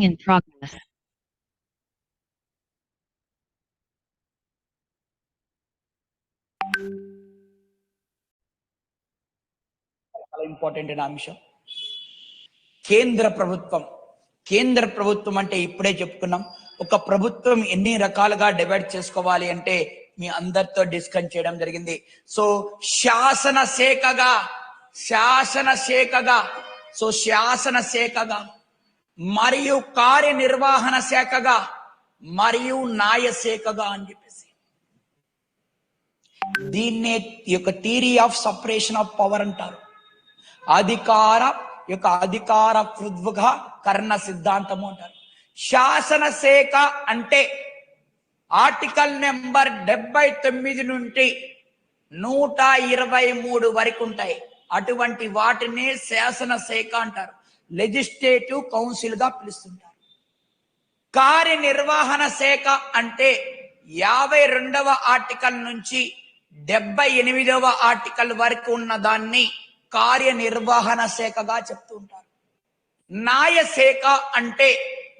in progress. చాలా important అయిన అంశం. కేంద్ర ప్రభుత్వం కేంద్ర ప్రభుత్వం అంటే ఇప్పుడే చెప్పుకున్నాం. ఒక ప్రభుత్వం ఎన్ని రకాలుగా డివైడ్ చేసుకోవాలి అంటే మీ అందరితో డిస్కస్ చేయడం జరిగింది. సో శాసన శాఖగా శాసన శాఖగా సో శాసన శాఖగా మరియు కార్యనిర్వహణ శాఖగా మరియు నాయశాఖగా అని చెప్పేసి. దీన్నే యొక్క theory of separation of power అంటారు. అధికార యొక్క అధికార కృద్వగా కర్ణ సిద్ధాంతము అంటారు. శాసన శాఖ అంటే ఆర్టికల్ నెంబర్ డెబ్బై తొమ్మిది నుండి నూట ఇరవై మూడు వరకు ఉంటాయి. అటువంటి వాటిని శాసన శాఖ అంటారు. లెజిస్లేటివ్ కౌన్సిల్గా పిలుస్తుంటారు. కార్యనిర్వహణ శాఖ అంటే యాభై రెండవ ఆర్టికల్ నుంచి డెబ్బై ఎనిమిదవ ఆర్టికల్ వరకు ఉన్న దాన్ని కార్యనిర్వహణ శాఖగా చెప్తుంటారు న్యాయ శాఖ అంటే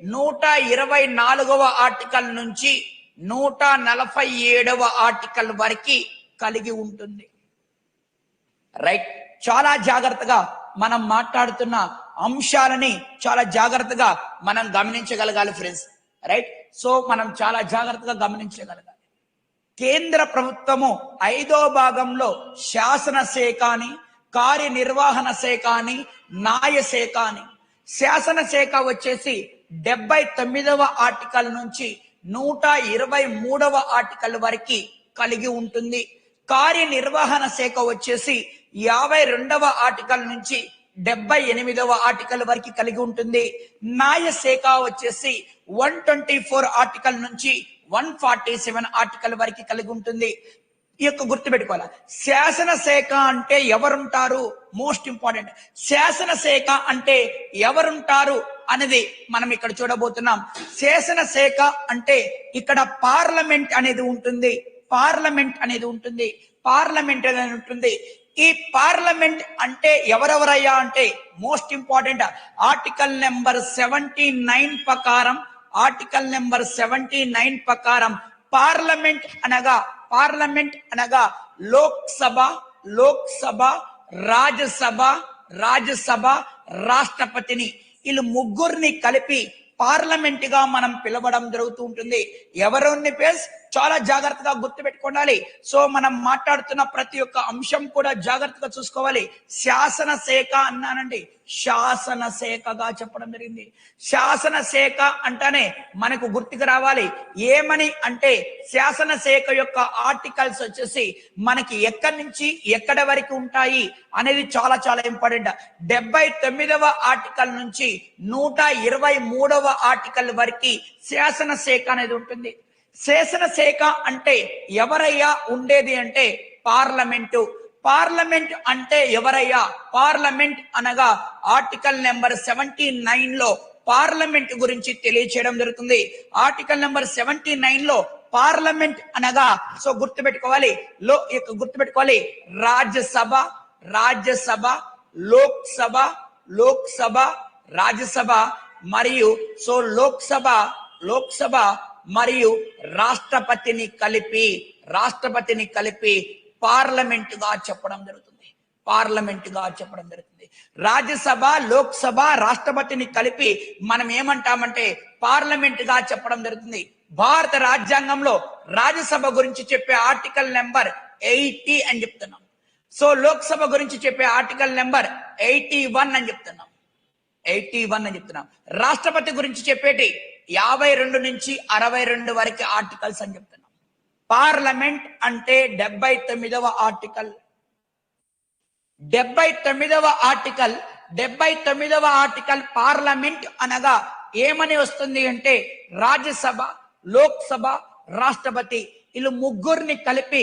నూట ఇరవై నాలుగవ ఆర్టికల్ నుంచి నూట నలభై ఏడవ ఆర్టికల్ వరకు కలిగి ఉంటుంది. రైట్ చాలా జాగ్రత్తగా మనం మాట్లాడుతున్న అంశాలని చాలా జాగ్రత్తగా మనం గమనించగలగాలి ఫ్రెండ్స్. రైట్? సో మనం చాలా జాగ్రత్తగా గమనించగలగాలి. కేంద్ర ప్రభుత్వము ఐదో భాగంలో శాసన శాఖ అని కార్యనిర్వహణ శాఖ అని న్యాయ శాఖ అని. శాసన శాఖ వచ్చేసి డెబ్బై తొమ్మిదవ ఆర్టికల్ నుంచి నూట ఇరవై మూడవ ఆర్టికల్ వరకు కలిగి ఉంటుంది. కార్యనిర్వహణ శాఖ వచ్చేసి యాభై రెండవ ఆర్టికల్ నుంచి డెబ్బై ఎనిమిదవ ఆర్టికల్ వరకు కలిగి ఉంటుంది. న్యాయ శాఖ వచ్చేసి వన్ ట్వంటీ ఫోర్ ఆర్టికల్ నుంచి వన్ ఫార్టీ సెవెన్ ఆర్టికల్ వరకు కలిగి ఉంటుంది. ఈ యొక్క గుర్తుపెట్టుకోవాలి? శాసన శాఖ అంటే ఎవరుంటారు? Most important. శాసన శాఖ అంటే ఎవరుంటారు అనేది మనం ఇక్కడ చూడబోతున్నాం. శాసన శాఖ అంటే ఇక్కడ పార్లమెంట్ అనేది ఉంటుంది. పార్లమెంట్ అనేది ఉంటుంది. పార్లమెంట్ అనేది ఉంటుంది. ఈ పార్లమెంట్ అంటే ఎవరెవరయ్యా అంటే most important article number seventy nine ప్రకారం ఆర్టికల్ నెంబర్ సెవెంటీ నైన్ ప్రకారం పార్లమెంట్ అనగా పార్లమెంట్ అనగా లోక్సభ లోక్సభ రాజ్యసభ రాజ్యసభ రాష్ట్రపతిని వీళ్ళు ముగ్గురిని కలిపి పార్లమెంట్గా మనం పిలవడం జరుగుతూ ఉంటుంది. ఎవరోని పేస్? చాలా జాగ్రత్తగా గుర్తుపెట్టుకోవాలి సో మనం మాట్లాడుతున్న ప్రతి ఒక్క అంశం కూడా జాగ్రత్తగా చూసుకోవాలి. శాసన శాఖ అన్నానండి. శాసన శాఖగా చెప్పడం జరిగింది. శాసన శాఖ అంటేనే మనకు గుర్తుకు రావాలి. ఏమని అంటే శాసన శాఖ యొక్క ఆర్టికల్స్ వచ్చేసి మనకి ఎక్కడి నుంచి ఎక్కడ వరకు ఉంటాయి అనేది చాలా చాలా ఇంపార్టెంట్. డెబ్బై తొమ్మిదవ ఆర్టికల్ నుంచి నూట ఇరవై మూడవ ఆర్టికల్ వరకు శాసన శాఖ అనేది ఉంటుంది. శాసన శాఖ అంటే ఎవరయ్యా ఉండేది అంటే పార్లమెంటు. పార్లమెంట్ అంటే ఎవరయ్యా? పార్లమెంట్ అనగా ఆర్టికల్ నెంబర్ సెవెంటీ నైన్లో పార్లమెంట్ గురించి తెలియచేయడం జరుగుతుంది. ఆర్టికల్ నెంబర్ సెవెంటీ నైన్లో పార్లమెంట్ అనగా సో గుర్తుపెట్టుకోవాలి లో ఇక గుర్తుపెట్టుకోవాలి రాజ్యసభ రాజ్యసభ లోక్సభ లోక్సభ రాజ్యసభ మరియు సో లోక్సభ లోక్సభ మరియు రాష్ట్రపతిని కలిపి రాష్ట్రపతిని కలిపి పార్లమెంటుగా చెప్పడం జరుగుతుంది. పార్లమెంటుగా చెప్పడం జరుగుతుంది. రాజ్యసభ లోక్సభ రాష్ట్రపతిని కలిపి మనం ఏమంటామంటే పార్లమెంటుగా చెప్పడం జరుగుతుంది. భారత రాజ్యాంగంలో రాజ్యసభ గురించి చెప్పే ఆర్టికల్ నెంబర్ ఎయిటీ అని చెప్తున్నాం. సో లోక్సభ గురించి చెప్పే ఆర్టికల్ నెంబర్ ఎయిటీ వన్ అని చెప్తున్నాం. ఎయిటీ వన్ అని చెప్తున్నాం. రాష్ట్రపతి గురించి చెప్పేటి యాభై రెండు నుంచి అరవై రెండు వరకు ఆర్టికల్స్ అని చెప్తున్నాం. పార్లమెంట్ అంటే డెబ్బై తొమ్మిదవ ఆర్టికల్. డెబ్బై తొమ్మిదవ ఆర్టికల్ డెబ్బై తొమ్మిదవ ఆర్టికల్ పార్లమెంట్ అనగా ఏమని వస్తుంది అంటే రాజ్యసభ లోక్సభ రాష్ట్రపతి వీళ్ళు ముగ్గురిని కలిపి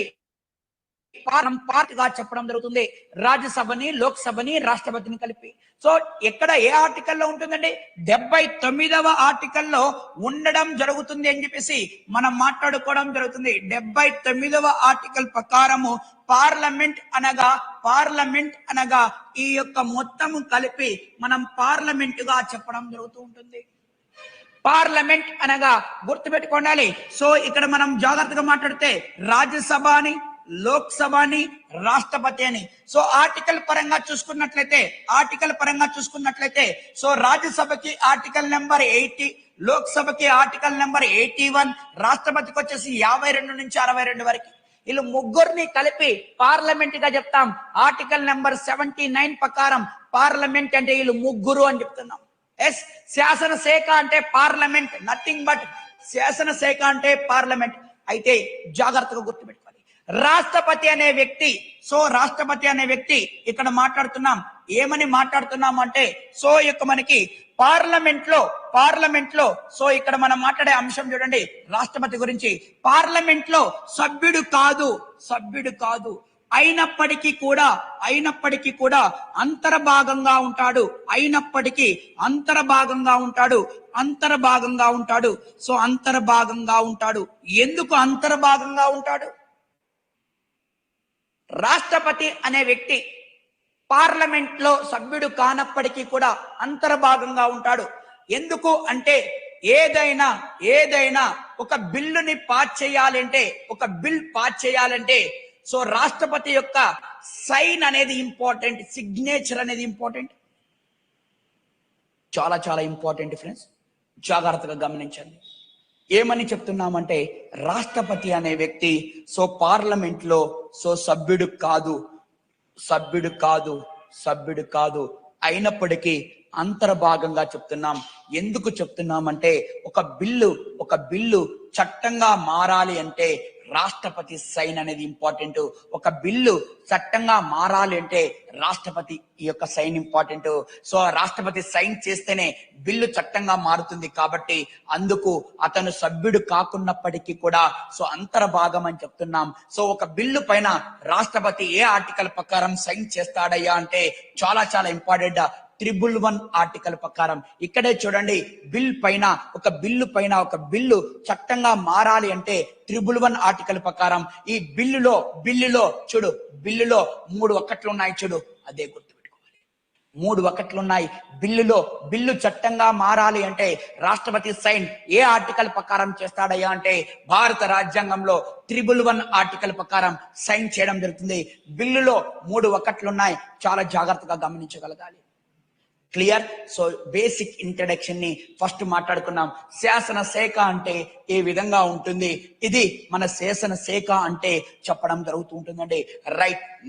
పార్ట్గా చెప్పడం జరుగుతుంది. రాజ్యసభని లోక్సభని రాష్ట్రపతిని కలిపి. సో ఎక్కడ ఏ ఆర్టికల్లో ఉంటుందండి? డెబ్బై తొమ్మిదవ ఆర్టికల్లో ఉండడం జరుగుతుంది అని చెప్పేసి మనం మాట్లాడుకోవడం జరుగుతుంది. డెబ్బై తొమ్మిదవ ఆర్టికల్ ప్రకారము పార్లమెంట్ అనగా పార్లమెంట్ అనగా ఈ యొక్క మొత్తము కలిపి మనం పార్లమెంట్గా చెప్పడం జరుగుతూ ఉంటుంది. పార్లమెంట్ అనగా గుర్తుపెట్టుకోండాలి సో ఇక్కడ మనం జాగ్రత్తగా మాట్లాడితే రాజ్యసభ అని లోక్సభ అని రాష్ట్రపతి అని. సో ఆర్టికల్ పరంగా చూసుకున్నట్లయితే ఆర్టికల్ పరంగా చూసుకున్నట్లయితే సో రాజ్యసభకి ఆర్టికల్ నెంబర్ ఎయిటీ లోక్సభకి ఆర్టికల్ నెంబర్ ఎయిటీ వన్ రాష్ట్రపతికి వచ్చేసి యాభై రెండు నుంచి అరవై రెండు వరకు. వీళ్ళు ముగ్గురిని కలిపి పార్లమెంట్గా చెప్తాం. ఆర్టికల్ నెంబర్ సెవెంటీ నైన్ ప్రకారం పార్లమెంట్ అంటే వీళ్ళు ముగ్గురు అని చెప్తున్నాం. ఎస్ శాసనశాఖ అంటే పార్లమెంట్ నథింగ్ బట్ శాసనశాఖ అంటే పార్లమెంట్. అయితే జాగ్రత్తగా గుర్తుపెట్టుకోవాలి రాష్ట్రపతి అనే వ్యక్తి సో రాష్ట్రపతి అనే వ్యక్తి ఇక్కడ మాట్లాడుతున్నాం. ఏమని మాట్లాడుతున్నాం అంటే సో యొక్క మనకి పార్లమెంట్లో పార్లమెంట్లో సో ఇక్కడ మనం మాట్లాడే అంశం చూడండి. రాష్ట్రపతి గురించి పార్లమెంట్లో సభ్యుడు కాదు సభ్యుడు కాదు. అయినప్పటికీ కూడా అయినప్పటికీ కూడా అంతర్భాగంగా ఉంటాడు. అయినప్పటికీ అంతర్భాగంగా ఉంటాడు అంతర్భాగంగా ఉంటాడు. సో అంతర్భాగంగా ఉంటాడు. ఎందుకు అంతర్భాగంగా ఉంటాడు? రాష్ట్రపతి అనే వ్యక్తి పార్లమెంట్లో సభ్యుడు కానప్పటికీ కూడా అంతర్భాగంగా ఉంటాడు. ఎందుకు అంటే ఏదైనా ఏదైనా ఒక బిల్లుని పాస్ చేయాలంటే ఒక బిల్ పాస్ చేయాలంటే సో రాష్ట్రపతి యొక్క సైన్ అనేది ఇంపార్టెంట్ సిగ్నేచర్ అనేది ఇంపార్టెంట్. చాలా చాలా ఇంపార్టెంట్ ఫ్రెండ్స్ జాగ్రత్తగా గమనించండి. ఏమని చెప్తున్నామంటే రాష్ట్రపతి అనే వ్యక్తి సో పార్లమెంట్లో సో సభ్యుడు కాదు సభ్యుడు కాదు సభ్యుడు కాదు అయినప్పటికీ అంతర్భాగంగా చెప్తున్నాం. ఎందుకు చెప్తున్నామంటే ఒక బిల్లు ఒక బిల్లు చట్టంగా మారాలి అంటే రాష్ట్రపతి సైన్ అనేది ఇంపార్టెంట్. ఒక బిల్లు చట్టంగా మారాలి అంటే రాష్ట్రపతి ఈ యొక్క సైన్ ఇంపార్టెంట్. సో రాష్ట్రపతి సైన్ చేస్తేనే బిల్లు చట్టంగా మారుతుంది కాబట్టి అందుకు అతను సభ్యుడు కాకున్నప్పటికీ కూడా సో అంతర్భాగం అని చెప్తున్నాం. సో ఒక బిల్లు పైన రాష్ట్రపతి ఏ ఆర్టికల్ ప్రకారం సైన్ చేస్తాడయ్యా అంటే చాలా చాలా ఇంపార్టెంట్. త్రిబుల్ వన్ ఆర్టికల్ ప్రకారం. ఇక్కడే చూడండి బిల్ పైన ఒక బిల్లు పైన ఒక బిల్లు చట్టంగా మారాలి అంటే త్రిబుల్ వన్ ఆర్టికల్ ప్రకారం ఈ బిల్లులో బిల్లులో చూడు బిల్లులో మూడు ఒక్కట్లు ఉన్నాయి చూడు అదే గుర్తు మూడు ఒకట్లు ఉన్నాయి. బిల్లులో బిల్లు చట్టంగా మారాలి అంటే రాష్ట్రపతి సైన్ ఏ ఆర్టికల్ ప్రకారం చేస్తాడయ్యా అంటే భారత రాజ్యాంగంలో త్రిబుల్ వన్ ఆర్టికల్ ప్రకారం సైన్ చేయడం జరుగుతుంది. బిల్లులో మూడు ఒకట్లు ఉన్నాయి. చాలా జాగ్రత్తగా గమనించగలగాలి. క్లియర్ సో బేసిక్ ఇంట్రడక్షన్ని ఫస్ట్ మాట్లాడుకున్నాం శాసన శాఖ అంటే ఏ విధంగా ఉంటుంది? ఇది మన శాసన శాఖ అంటే చెప్పడం జరుగుతూ ఉంటుందండి. రైట్